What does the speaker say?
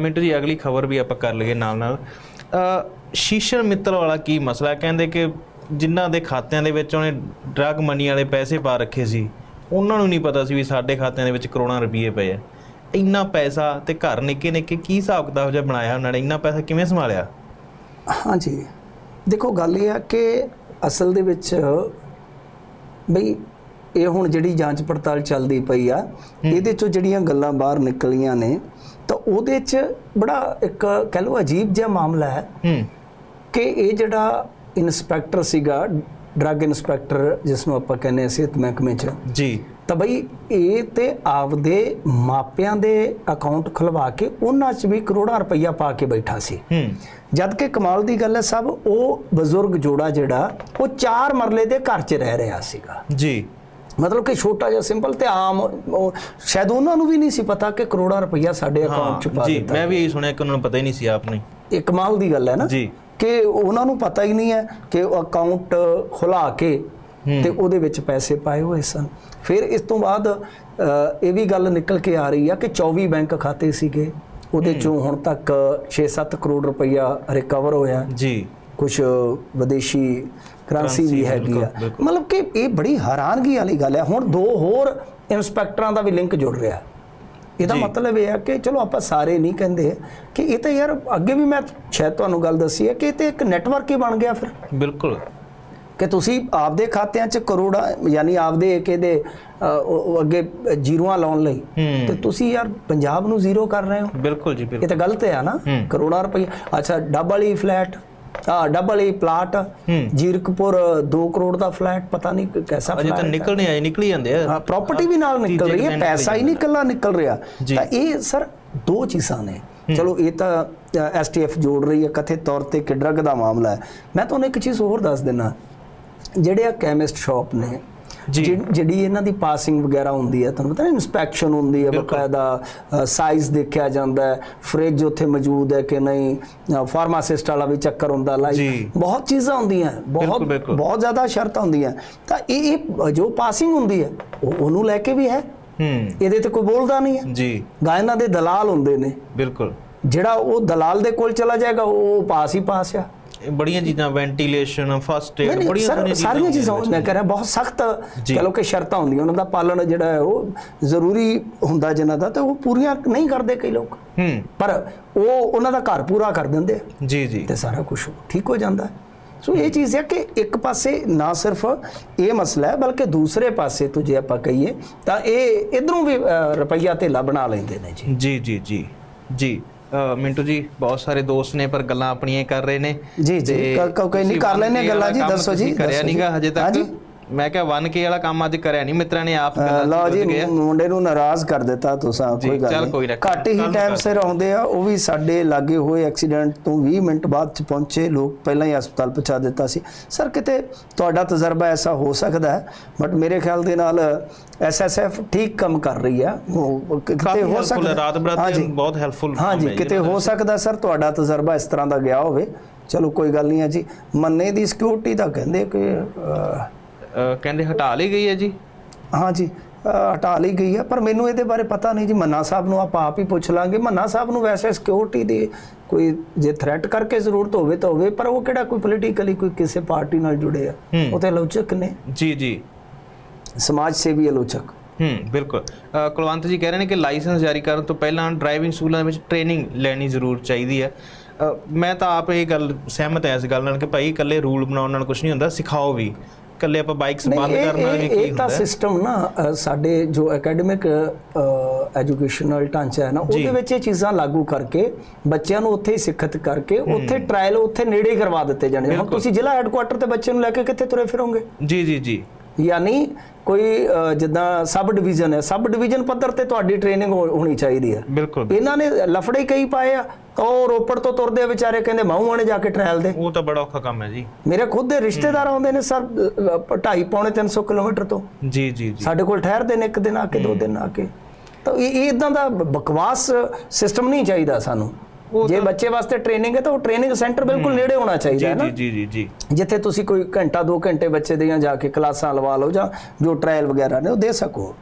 ਮਿੰਟੂ ਜੀ ਅਗਲੀ ਖਬਰ ਵੀ ਆਪਾਂ ਕਰ ਲਈਏ ਨਾਲ ਨਾਲ। ਸ਼ੀਸ਼ਰ ਮਿੱਤਲ ਵਾਲਾ ਕੀ ਮਸਲਾ? ਕਹਿੰਦੇ ਕਿ ਜਿਨ੍ਹਾਂ ਦੇ ਖਾਤਿਆਂ ਦੇ ਵਿੱਚ ਉਹਨੇ ਡਰਗ ਮਨੀ ਵਾਲੇ ਪੈਸੇ ਪਾ ਰੱਖੇ ਸੀ ਉਹਨਾਂ ਨੂੰ ਨਹੀਂ ਪਤਾ ਸੀ ਵੀ ਸਾਡੇ ਖਾਤਿਆਂ ਦੇ ਵਿੱਚ ਕਰੋੜਾਂ ਰੁਪਏ ਪਏ ਆ। ਇੰਨਾ ਪੈਸਾ ਤੇ ਘਰ ਨਿੱਕੇ ਨਿੱਕੇ ਕੀ ਹਿਸਾਬ ਕਿਤਾਬ ਜਿਹਾ ਬਣਾਇਆ ਉਹਨਾਂ ਨੇ? ਇੰਨਾ ਪੈਸਾ ਕਿਵੇਂ ਸੰਭਾਲਿਆ? ਹਾਂਜੀ। ਦੇਖੋ ਗੱਲ ਇਹ ਆ ਕਿ ਅਸਲ ਦੇ ਵਿੱਚ ਬਈ ਇਹ ਹੁਣ ਜਿਹੜੀ ਜਾਂਚ ਪੜਤਾਲ ਚੱਲਦੀ ਪਈ ਆ ਇਹਦੇ ਚੋਂ ਜਿਹੜੀਆਂ ਗੱਲਾਂ ਬਾਹਰ ਨਿਕਲੀਆਂ ਨੇ ਉਹਦੇ 'ਚ ਬੜਾ ਇੱਕ ਕਹਿ ਲਓ ਅਜੀਬ ਜਿਹਾ ਮਾਮਲਾ ਹੈ ਹੂੰ। ਕਿ ਇਹ ਜਿਹੜਾ ਇਨਸਪੈਕਟਰ ਸੀਗਾ ਡਰੱਗ ਇਨਸਪੈਕਟਰ ਜਿਸ ਨੂੰ ਆਪਾਂ ਕਹਿੰਦੇ ਹਾਂ ਸਿਹਤ ਮਹਿਕਮੇ 'ਚ ਜੀ। ਤਾਂ ਬਈ ਇਹ ਤੇ ਆਪਦੇ ਮਾਪਿਆਂ ਦੇ ਅਕਾਊਂਟ ਖੁਲਵਾ ਕੇ ਉਹਨਾਂ 'ਚ ਵੀ ਕਰੋੜਾਂ ਰੁਪਈਆ ਪਾ ਕੇ ਬੈਠਾ ਸੀ। ਹੂੰ। ਜਦ ਕਿ ਕਮਾਲ ਦੀ ਗੱਲ ਹੈ ਸਭ ਉਹ ਬਜ਼ੁਰਗ ਜੋੜਾ ਜਿਹੜਾ ਉਹ ਚਾਰ ਮਰਲੇ ਦੇ ਘਰ 'ਚ ਰਹਿ ਰਿਹਾ ਸੀਗਾ। ਜੀ। ਮਤਲਬ ਕਿ ਛੋਟਾ ਜਿਹਾ ਸਿੰਪਲ ਤੇ ਆਮ ਸ਼ਾਇਦ ਉਹਨਾਂ ਨੂੰ ਵੀ ਨਹੀਂ ਸੀ ਪਤਾ ਕਿ ਕਰੋੜਾਂ ਰੁਪਈਆ ਸਾਡੇ ਅਕਾਊਂਟ 'ਚ ਪਾ ਜੀ ਦਿੱਤਾ ਮੈਂ ਵੀ ਇਹੀ ਸੁਣਿਆ ਕਿ ਉਹਨਾਂ ਨੂੰ ਪਤਾ ਹੀ ਨਹੀਂ ਸੀ ਆਪ ਨੂੰ ਇਹ ਕਮਾਲ ਦੀ ਗੱਲ ਹੈ ਨਾ ਜੀ। ਕਿ ਉਹਨਾਂ ਨੂੰ ਪਤਾ ਹੀ ਨਹੀਂ ਹੈ ਕਿ ਉਹ ਅਕਾਊਂਟ ਖੁਲਾ ਕੇ ਤੇ ਉਹਦੇ ਵਿੱਚ ਪੈਸੇ ਪਾਏ ਹੋਏ ਸਨ। ਫਿਰ ਇਸ ਤੋਂ ਬਾਅਦ ਇਹ ਵੀ ਗੱਲ ਨਿਕਲ ਕੇ ਆ ਰਹੀ ਆ ਕਿ 24 ਬੈਂਕ ਖਾਤੇ ਸੀਗੇ। ਉਹਦੇ ਚੋਂ ਹੁਣ ਤੱਕ 6-7 ਕਰੋੜ ਰੁਪਈਆ ਰਿਕਵਰ ਹੋਇਆ। ਜੀ। ਕੁਝ ਵਿਦੇਸ਼ੀ ਕਰੰਸੀ ਵੀ ਹੈਗੀ ਆ। ਮਤਲਬ ਕਿ ਇਹ ਬੜੀ ਹੈਰਾਨਗੀ ਵਾਲੀ ਗੱਲ ਹੈ। ਹੁਣ ਦੋ ਹੋਰ ਇਨਸਪੈਕਟਰਾਂ ਦਾ ਵੀ ਲਿੰਕ ਜੁੜ ਰਿਹਾ। ਇਹਦਾ ਮਤਲਬ ਇਹ ਹੈ ਕਿ ਚਲੋ ਆਪਾਂ ਸਾਰੇ ਨਹੀਂ ਕਹਿੰਦੇ ਕਿ ਇਹ ਤਾਂ ਯਾਰ ਅੱਗੇ ਵੀ ਮੈਂ ਸ਼ਾਇਦ ਤੁਹਾਨੂੰ ਗੱਲ ਦੱਸੀ ਹੈ ਕਿ ਇਹ ਤੇ ਇੱਕ ਨੈਟਵਰਕ ਹੀ ਬਣ ਗਿਆ ਫਿਰ। ਬਿਲਕੁਲ। ਕਿ ਤੁਸੀਂ ਆਪਦੇ ਖਾਤਿਆਂ 'ਚ ਕਰੋੜਾਂ ਯਾਨੀ ਆਪਦੇ ਉਹ ਅੱਗੇ ਜ਼ੀਰੋਆਂ ਲਾਉਣ ਲਈ ਤੇ ਤੁਸੀਂ ਯਾਰ ਪੰਜਾਬ ਨੂੰ ਜ਼ੀਰੋ ਕਰ ਰਹੇ ਹੋ। ਬਿਲਕੁਲ ਜੀ ਬਿਲਕੁਲ। ਇਹ ਤਾਂ ਗਲਤ ਹੈ ਨਾ। ਕਰੋੜਾਂ ਰੁਪਏ ਅੱਛਾ ਡਬਲ ਹੀ ਫਲੈਟ ਆ ਡਬਲ ਹੀ। ਜੀਰਕਪੁਰ 2 ਕਰੋੜ ਦਾ ਫਲੈਟ ਪਤਾ ਨਹੀਂ ਕਿ ਕੈਸਾ ਅਜੇ ਤਾਂ ਨਿਕਲ ਨਹੀਂ ਆਏ ਨਿਕਲ ਜਾਂਦੇ ਆ। ਹਾਂ ਪ੍ਰਾਪਰਟੀ ਵੀ ਨਾਲ ਨਿਕਲ ਤੀਜੇ ਰਹੀ ਹੈ ਦਿਨ ਪੈਸਾ ਹੀ ਨਹੀਂ ਇਕੱਲਾ ਨਿਕਲ ਰਿਹਾ। ਜੀ। ਤਾਂ ਇਹ ਸਰ ਦੋ ਚੀਜ਼ਾਂ ਨੇ। ਚਲੋ ਇਹ ਤਾਂ ਐਸਟੀਐਫ ਜੋੜ ਰਹੀ ਹੈ ਕਥਿਤ ਤੌਰ ਤੇ ਕਿ ਡਰੱਗ ਦਾ ਮਾਮਲਾ ਹੈ। ਮੈਂ ਤੁਹਾਨੂੰ ਇੱਕ ਚੀਜ਼ ਹੋਰ ਦੱਸ ਦਿੰਨਾ। ਜਿਹੜੇ ਆ ਕੈਮਿਸਟ ਸ਼ਾਪ ਨੇ ਜਿਹੜੀ ਇਹਨਾਂ ਦੀ ਪਾਸਿੰਗ ਵਗੈਰਾ ਹੁੰਦੀ ਹੈ ਤੁਹਾਨੂੰ ਪਤਾ ਇਨਸਪੈਕਸ਼ਨ ਹੁੰਦੀ ਹੈ ਬਕਾਇਦਾ ਸਾਈਜ਼ ਦੇਖਿਆ ਜਾਂਦਾ ਹੈ ਫ੍ਰਿਜ ਉੱਥੇ ਮੌਜੂਦ ਹੈ ਕਿ ਨਹੀਂ ਫਾਰਮਾਸਿਸਟ ਵਾਲਾ ਵੀ ਚੱਕਰ ਹੁੰਦਾ ਲਾਈ ਜੀ। ਬਹੁਤ ਚੀਜ਼ਾਂ ਹੁੰਦੀਆਂ ਬਹੁਤ। ਬਹੁਤ ਜ਼ਿਆਦਾ ਸ਼ਰਤਾਂ ਹੁੰਦੀਆਂ ਤਾਂ ਇਹ ਜੋ ਪਾਸਿੰਗ ਹੁੰਦੀ ਹੈ ਉਹ ਉਹਨੂੰ ਲੈ ਕੇ ਵੀ ਹੈ। ਹੂੰ। ਇਹਦੇ ਤੇ ਕੋਈ ਬੋਲਦਾ ਨਹੀਂ ਹੈ। ਜੀ। ਗਾ ਇਹਨਾਂ ਦੇ ਦਲਾਲ ਹੁੰਦੇ ਨੇ। ਬਿਲਕੁਲ। ਜਿਹੜਾ ਉਹ ਦਲਾਲ ਦੇ ਕੋਲ ਚਲਾ ਜਾਏਗਾ ਉਹ ਪਾਸ ਹੀ ਪਾਸ ਆ। ਬੜੀਆਂ ਚੀਜ਼ਾਂ ਵੈਂਟੀਲੇਸ਼ਨ ਫਸਟ ਏਡ ਬੜੀਆਂ ਸਰ, ਸਾਰੀਆਂ ਸਾਰੀਆਂ ਚੀਜ਼ਾਂ ਮੈਂ ਕਹਿ ਰਿਹਾ ਬਹੁਤ ਸਖਤ। ਕਹ ਲੋ ਕਿ ਸ਼ਰਤਾਂ ਹੁੰਦੀਆਂ ਉਹਨਾਂ ਦਾ ਪਾਲਣ ਜਿਹੜਾ ਹੈ ਉਹ ਜ਼ਰੂਰੀ ਹੁੰਦਾ ਜਿਨ੍ਹਾਂ ਦਾ ਤੇ ਉਹ ਪੂਰੀਆਂ ਨਹੀਂ ਕਰਦੇ ਕਈ ਲੋਕ। ਹੂੰ। ਪਰ ਉਹ ਉਹਨਾਂ ਦਾ ਘਰ ਪੂਰਾ ਕਰ ਦਿੰਦੇ ਜੀ ਜੀ। ਤੇ ਸਾਰਾ ਕੁਝ ਠੀਕ ਹੋ ਜਾਂਦਾ ਹੈ। ਸੋ ਇਹ ਚੀਜ਼ ਹੈ ਕਿ ਇੱਕ ਪਾਸੇ ਨਾ ਸਿਰਫ ਇਹ ਮਸਲਾ ਹੈ ਬਲਕਿ ਦੂਸਰੇ ਪਾਸੇ ਤੋਂ ਜੇ ਆਪਾਂ ਕਹੀਏ ਤਾਂ ਇਹ ਇਧਰੋਂ ਵੀ ਰੁਪਈਆ ਧੇਲਾ ਬਣਾ ਲੈਂਦੇ ਨੇ ਜੀ। ਜੀ ਜੀ ਜੀ। ਜੀ। ਮਿੰਟੂ ਜੀ ਬਹੁਤ ਸਾਰੇ ਦੋਸਤ ਨੇ ਪਰ ਗੱਲਾਂ ਆਪਣੀਆਂ ਕਰ ਰਹੇ ਨੇ ਜੀ, ਜੀ, ਕੋਈ ਨਹੀਂ, ਕਰ 1K ਗੱਲਾਂ ਜੀ, ਦੱਸੋ ਜੀ, ਕਰਿਆ। ਨਹੀਂਗਾ ਹਜੇ ਤੱਕ। ਮੈਂ ਕਿਹਾ 1K ਵਾਲਾ ਕੰਮ ਅੱਜ ਕਰਿਆ ਨਹੀਂ ਮਿੱਤਰਾਂ ਨੇ ਆਪ ਲਓ ਜੀ ਆ। ਮੁੰਡੇ ਨੂੰ ਨਾਰਾਜ਼ ਕਰ ਦਿੱਤਾ ਤੁਸੀਂ ਕੋਈ ਗੱਲ ਚੱਲ ਨਹੀਂ ਕੋਈ ਨਾ, ਘੱਟ ਹੀ ਟਾਈਮ ਸਿਰ ਆਉਂਦੇ ਆ ਉਹ ਵੀ ਸਾਡੇ ਲਾਗੇ ਹੋਏ ਐਕਸੀਡੈਂਟ ਤੋਂ 20 ਮਿੰਟ ਬਾਅਦ ਚ ਪਹੁੰਚੇ ਲੋਕ ਪਹਿਲਾਂ ਹੀ ਹਸਪਤਾਲ ਪਹੁੰਚਾ ਦਿੱਤਾ ਸੀ। ਸਰ ਕਿਤੇ ਤੁਹਾਡਾ ਤਜਰਬਾ ਐਸਾ ਹੋ ਸਕਦਾ ਹੈ? ਬਟ ਮੇਰੇ ਖਿਆਲ ਦੇ ਨਾਲ ਐਸਐਸਐਫ ਠੀਕ ਕੰਮ ਕਰ ਰਹੀ ਹੈ ਉਹ ਕਿਤੇ ਹੋ ਸਕਦਾ ਰਾਤ ਬਰਾਤ। ਬਹੁਤ ਹੈਲਪਫੁਲ ਹਾਂਜੀ ਕਿਤੇ ਹੋ ਸਕਦਾ ਸਰ ਤੁਹਾਡਾ ਤਜਰਬਾ ਇਸ ਤਰ੍ਹਾਂ ਦਾ ਗਿਆ ਹੋਵੇ। ਚਲੋ ਕੋਈ ਗੱਲ ਨਹੀਂ ਹੈ ਜੀ। ਮੰਨੇ ਦੀ ਸਿਕਿਉਰਿਟੀ ਤਾਂ ਕਹਿੰਦੇ ਕਿ ਕਹਿੰਦੇ ਹਟਾ ਲਈ ਗਈ ਹੈ ਜੀ? ਹਾਂ ਜੀ ਅਹ ਹਟਾ ਲਈ ਗਈ ਹੈ ਪਰ ਮੈਨੂੰ ਇਹਦੇ ਬਾਰੇ ਪਤਾ ਨਹੀਂ ਜੀ। ਮੰਨਾ ਸਾਹਿਬ ਨੂੰ ਆਪਾਂ ਆਪ ਹੀ ਪੁੱਛ ਲਾਂਗੇ। ਮੰਨਾ ਸਾਹਿਬ ਨੂੰ ਵੈਸੇ ਸਿਕਿਉਰਿਟੀ ਦੀ ਕੋਈ ਜੇ ਥ੍ਰੈਟ ਕਰਕੇ ਜ਼ਰੂਰਤ ਹੋਵੇ ਤਾਂ ਹੋਵੇ ਪਰ ਉਹ ਕਿਹੜਾ ਕੋਈ ਪੋਲੀਟੀਕਲੀ ਕੋਈ ਕਿਸੇ ਪਾਰਟੀ ਨਾਲ ਜੁੜੇ ਆ। ਉਹ ਤੇ ਆਲੋਚਕ ਨੇ। ਜੀ ਜੀ। ਸਮਾਜ ਸੇਵੀ ਆਲੋਚਕ। ਹੂੰ ਬਿਲਕੁਲ। ਕੁਲਵੰਤ ਜੀ ਕਹਿ ਰਹੇ ਨੇ ਕਿ ਲਾਇਸੈਂਸ ਜਾਰੀ ਕਰਨ ਤੋਂ ਪਹਿਲਾਂ ਡਰਾਈਵਿੰਗ ਸਕੂਲਾਂ ਦੇ ਵਿੱਚ ਟ੍ਰੇਨਿੰਗ ਲੈਣੀ ਜ਼ਰੂਰ ਚਾਹੀਦੀ ਹੈ। ਮੈਂ ਤਾਂ ਆਪ ਇਹ ਗੱਲ ਸਹਿਮਤ ਹਾਂ ਇਸ ਗੱਲ ਨਾਲ ਕਿ ਭਾਈ ਇਕੱਲੇ ਰੂਲ ਬਣਾਉਣ ਨਾਲ ਕੁਝ ਨਹੀਂ ਹੁੰਦਾ ਸਿਖਾਓ ਵੀ। ਇਕੱਲੇ ਆਪਾਂ ਬਾਈਕਸ ਬੰਦ ਕਰਨ ਇਹ ਕੀ ਇਹ ਹੁੰਦਾ? ਤਾਂ? ਸਿਸਟਮ ਨਾ ਸਾਡੇ ਜੋ ਐਕੈਡਮਿਕ ਐਜੂਕੇਸ਼ਨਲ ਢਾਂਚਾ ਹੈ ਨਾ ਉਹਦੇ ਵਿੱਚ ਇਹ ਚੀਜ਼ਾਂ ਲਾਗੂ ਕਰਕੇ ਬੱਚਿਆਂ ਨੂੰ ਉੱਥੇ ਹੀ ਸਿੱਖਿਤ ਕਰਕੇ ਉੱਥੇ ਟ੍ਰਾਇਲ ਉੱਥੇ ਨੇੜੇ ਕਰਵਾ ਦਿੱਤੇ ਜਾਣੇ। ਹੁਣ ਤੁਸੀਂ ਜ਼ਿਲ੍ਹਾ ਹੈੱਡਕੁਆਟਰ ਤੇ ਬੱਚੇ ਨੂੰ ਲੈ ਕੇ ਕਿੱਥੇ ਤੁਰੇ ਫਿਰੋਗੇ? ਜੀ ਜੀ ਜੀ। ਯਾਨੀ ਕੋਈ ਜਿੱਦਾਂ ਸਬ ਡਿਵੀਜ਼ਨ ਹੈ ਸਬ ਡਿਵੀਜ਼ਨ ਪੱਧਰ ਤੇ ਤੁਹਾਡੀ ਟ੍ਰੇਨਿੰਗ ਹੋਣੀ ਚਾਹੀਦੀ ਹੈ। ਬਿਲਕੁਲ। ਇਹਨਾਂ ਨੇ ਲਫੜੇ ਕਈ ਪਾਏ ਆ ਉਹ ਰੋਪੜ ਤੋਂ ਤੁਰਦੇ ਵਿਚਾਰੇ ਕਹਿੰਦੇ ਮਾਹੂ ਆਣੇ ਜਾ ਕੇ ਟ੍ਰਾਇਲ ਦੇ। ਉਹ ਤਾਂ ਬੜਾ ਔਖਾ ਕੰਮ ਹੈ ਜੀ। ਮੇਰੇ ਖੁਦ ਦੇ ਰਿਸ਼ਤੇਦਾਰ ਆਉਂਦੇ ਨੇ ਸਰ 2.5 ਪੌਣੇ 300 ਕਿਲੋਮੀਟਰ ਤੋਂ। ਜੀ ਜੀ ਜੀ। ਸਾਡੇ ਕੋਲ ਠਹਿਰਦੇ ਨੇ ਇੱਕ ਦਿਨ ਆ ਕੇ ਦੋ ਦਿਨ ਆ ਕੇ। ਤਾਂ ਇਹ ਇਦਾਂ ਦਾ ਬਕਵਾਸ ਸਿਸਟਮ ਨਹੀਂ ਚਾਹੀਦਾ ਸਾਨੂੰ। ਜੇ ਬੱਚੇ ਵਾਸਤੇ ਟ੍ਰੇਨਿੰਗ ਹੈ ਤਾਂ ਉਹ ਟ੍ਰੇਨਿੰਗ ਸੈਂਟਰ ਬਿਲਕੁਲ ਨੇੜੇ ਹੋਣਾ ਚਾਹੀਦਾ ਹੈ ਨਾ? ਜੀ ਜੀ ਜੀ ਜੀ। ਜਿੱਥੇ ਤੁਸੀਂ ਕੋਈ ਘੰਟਾ 2 ਘੰਟੇ ਬੱਚੇ ਦੀਆਂ ਜਾ ਕੇ ਕਲਾਸਾਂ ਲਵਾ ਲਓ ਜਾਂ ਜੋ ਟ੍ਰਾਇਲ ਵਗੈਰਾ ਨੇ ਉਹ ਦੇ ਸਕੋ।